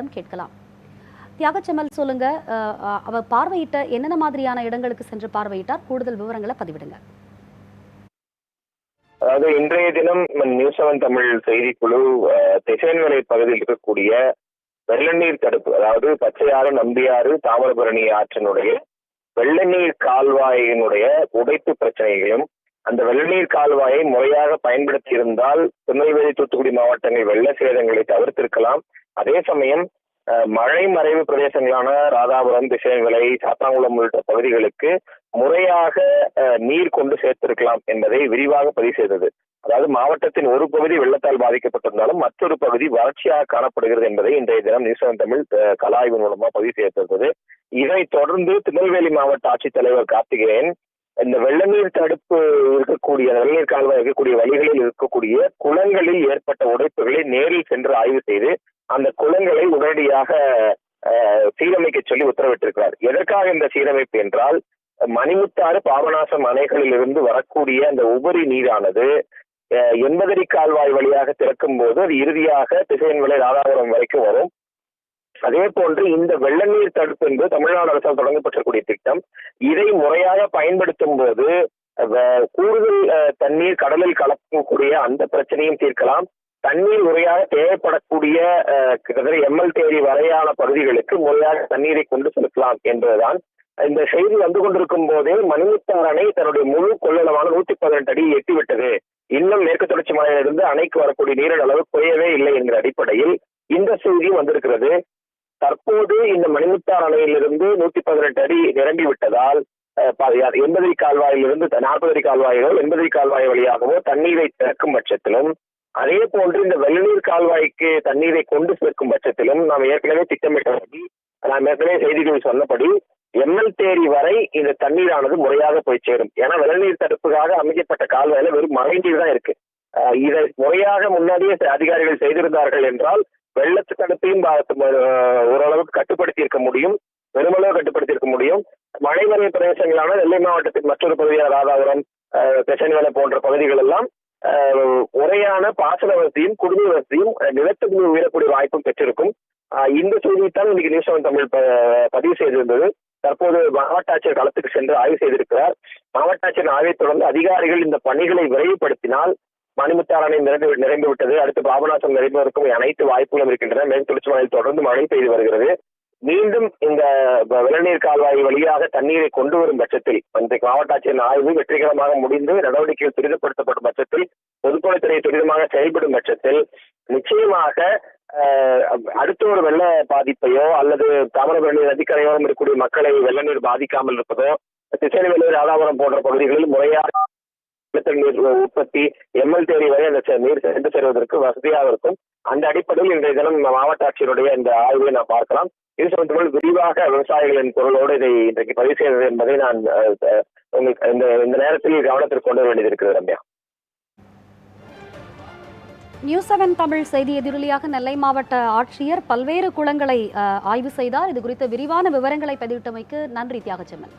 அவரிடம் கேட்கலாம். தியாகச்செமல் சொல்லுங்க அவர் பார்வையிட்ட என்னென்ன மாதிரியான இடங்களுக்கு சென்று பார்வையிட்டார்? கூடுதல் விவரங்களை பதிவிடுங்க. அதாவது இன்றைய தினம் நியூஸ் செவன் தமிழ் செய்திக்குழு அஹ், பகுதியில் இருக்கக்கூடிய வெள்ளநீர் தடுப்பு அதாவது பச்சையாறு நம்பியாறு தாமிரபரணி ஆற்றினுடைய வெள்ளநீர் கால்வாயினுடைய உடைப்பு பிரச்சனைகளையும் அந்த வெள்ளநீர் கால்வாயை முறையாக பயன்படுத்தி இருந்தால் திருநெல்வேலி தூத்துக்குடி மாவட்டங்கள் வெள்ள சேதங்களை தவிர்த்திருக்கலாம். அதே சமயம் மழை மறைவு பிரதேசங்களான ராதாபுரம் திசைவிலை சாத்தாங்குளம் உள்ளிட்ட பகுதிகளுக்கு முறையாக நீர் கொண்டு சேர்த்திருக்கலாம் என்பதை விரிவாக பதிவு செய்தது. அதாவது மாவட்டத்தின் ஒரு பகுதி வெள்ளத்தால் பாதிக்கப்பட்டிருந்தாலும் மற்றொரு பகுதி வறட்சியாக காணப்படுகிறது என்பதை இன்றைய தினம் நியூசிலாந்து தமிழ் கலாய்வு மூலமா பதிவு செய்யப்பட்டது இதைத் தொடர்ந்து திருநெல்வேலி மாவட்ட ஆட்சித்தலைவர் கார்த்திகேயன் இந்த வெள்ளநீர் தடுப்பு இருக்கக்கூடிய வெள்ளநீர் கால்வாய் இருக்கக்கூடிய வழிகளில் இருக்கக்கூடிய குளங்களில் ஏற்பட்ட உடைப்புகளை நேரில் சென்று ஆய்வு செய்து அந்த குளங்களை உடனடியாக அஹ், சீரமைக்க சொல்லி உத்தரவிட்டிருக்கிறார். எதற்காக இந்த சீரமைப்பு என்றால் மணிமுத்தாறு பாபநாசம் அணைகளில் இருந்து வரக்கூடிய அந்த உபரி நீரானது எண்பதடி கால்வாய் வழியாக திறக்கும் போது அது இறுதியாக திசையன்மலை ராதாபுரம் வரைக்கும் வரும். அதே போன்று இந்த வெள்ளநீர் தடுப்பு என்பது தமிழ்நாடு அரசால் தொடங்கப்பட்டிருக்கூடிய திட்டம். இதை முறையாக பயன்படுத்தும் போது கூடுதல் அஹ், தண்ணீர் கடலில் கலக்கக்கூடிய அந்த பிரச்சனையும் தீர்க்கலாம். தண்ணீர் முறையாக தேவைப்படக்கூடிய கிட்டத்தட்ட எம்எல் வரையான பகுதிகளுக்கு முறையாக தண்ணீரை கொண்டு செலுத்தலாம் என்பதுதான். இந்த செய்தி வந்து கொண்டிருக்கும் போதே மணிமுத்தார் அணை தன்னுடைய முழு கொள்ளளவான நூத்தி பதினெட்டு அடி எட்டிவிட்டது. இன்னும் மேற்கு தொடர்ச்சி மலையிலிருந்து அணைக்கு வரக்கூடிய நீரின் அளவு குறையவே இல்லை என்கிற அடிப்படையில் இந்த செய்தியும் வந்திருக்கிறது. தற்போது இந்த மணிமுத்தார் அணையிலிருந்து நூத்தி பதினெட்டு அடி நிரம்பி விட்டதால் எண்பது கால்வாயிலிருந்து நாற்பது அடி கால்வாயோ எண்பது கால்வாய் வழியாகவோ தண்ணீரை திறக்கும் பட்சத்திலும் அதே போன்று இந்த வெள்ளநீர் கால்வாய்க்கு தண்ணீரை கொண்டு சேர்க்கும் பட்சத்திலும் நாம் ஏற்கனவே திட்டமிட்டபடி நாம் ஏற்கனவே செய்திகள் சொன்னபடி எம்எல் தேரி வரை இந்த தண்ணீரானது முறையாக போய் சேரும். ஏன்னா வெள்ளநீர் தடுப்புக்காக அமைக்கப்பட்ட கால்வாயில வெறும் மழை நீர் தான் இருக்கு. அஹ் இதை முறையாக முன்னாடியே அதிகாரிகள் செய்திருந்தார்கள் என்றால் வெள்ளத்து தடுப்பையும் ஓரளவுக்கு கட்டுப்படுத்தி இருக்க முடியும். பெருமளவு கட்டுப்படுத்தி இருக்க முடியும். மழைமறை பிரதேசங்களான நெல்லை மாவட்டத்தின் மற்றொரு பகுதியான ராதாபுரம் பெசன்வேலை போன்ற பகுதிகள் எல்லாம் முறையான பாசன வசதியும் குடிநீர் வசதியும் நிலத்துக்கு உயரக்கூடிய வாய்ப்பும் பெற்றிருக்கும். இந்த செய்தித்தான் இன்னைக்கு நியூஸ் செவன் தமிழ் ப- பதிவு செய்திருந்தது. தற்போது மாவட்ட ஆட்சியர் களத்துக்கு சென்று ஆய்வு செய்திருக்கிறார். மாவட்ட ஆட்சியர் ஆய்வை தொடர்ந்து அதிகாரிகள் இந்த பணிகளை விரைவுபடுத்தினால் மணிமுத்தாரணை நிறைந்து நிறைந்துவிட்டது அடுத்து பாபநாசம் நிரம்புவதற்கும் அனைத்து வாய்ப்புகளும் இருக்கின்றன. மேல் தொடர்ந்து மழை பெய்து வருகிறது. மீண்டும் இந்த வ- வெள்ளநீர் கால்வாய் வழியாக தண்ணீரை கொண்டு வரும் பட்சத்தில் இன்றைக்கு மாவட்ட ஆட்சியின் ஆய்வு வெற்றிகரமாக முடிந்து நடவடிக்கைகள் துரிதப்படுத்தப்படும் பட்சத்தில் பொதுப்பணித்துறை துரிதமாக செயல்படும் பட்சத்தில் நிச்சயமாக அடுத்த ஒரு வெள்ள பாதிப்பையோ அல்லது தாமிரபரணி நதிக்கரையோரம் இருக்கக்கூடிய மக்களை வெள்ள நீர் பாதிக்காமல் இருப்பதோ திசைவேலு ராதாபுரம் போன்ற பகுதிகளில் முறையாக நிலத்தடி நீர் உற்பத்தி எம்எல் தேடி வரை அந்த நீர் சென்று செல்வதற்கு வசதியாக இருக்கும். அந்த அடிப்படையில் இன்றைய தினம் மாவட்ட ஆட்சியருடைய இந்த ஆய்வை நாம் பார்க்கலாம். இது சம்பந்தமாக விரிவாக விவசாயிகளின் குரலோடு இதை இன்றைக்கு பதிவு செய்தது என்பதை நான் உங்களுக்கு இந்த இந்த நேரத்தில் கவனத்திற்கு கொண்டு வர வேண்டியது இருக்கிறது ரம்யா. நியூஸ் செவன் தமிழ் செய்தி எதிரொலியாக நெல்லை மாவட்ட ஆட்சியர் பல்வேறு குளங்களை ஆய்வு செய்தார். இது குறித்த விரிவான விவரங்களை பதிவிட்டமைக்கு நன்றி தியாகச்செம்மல்.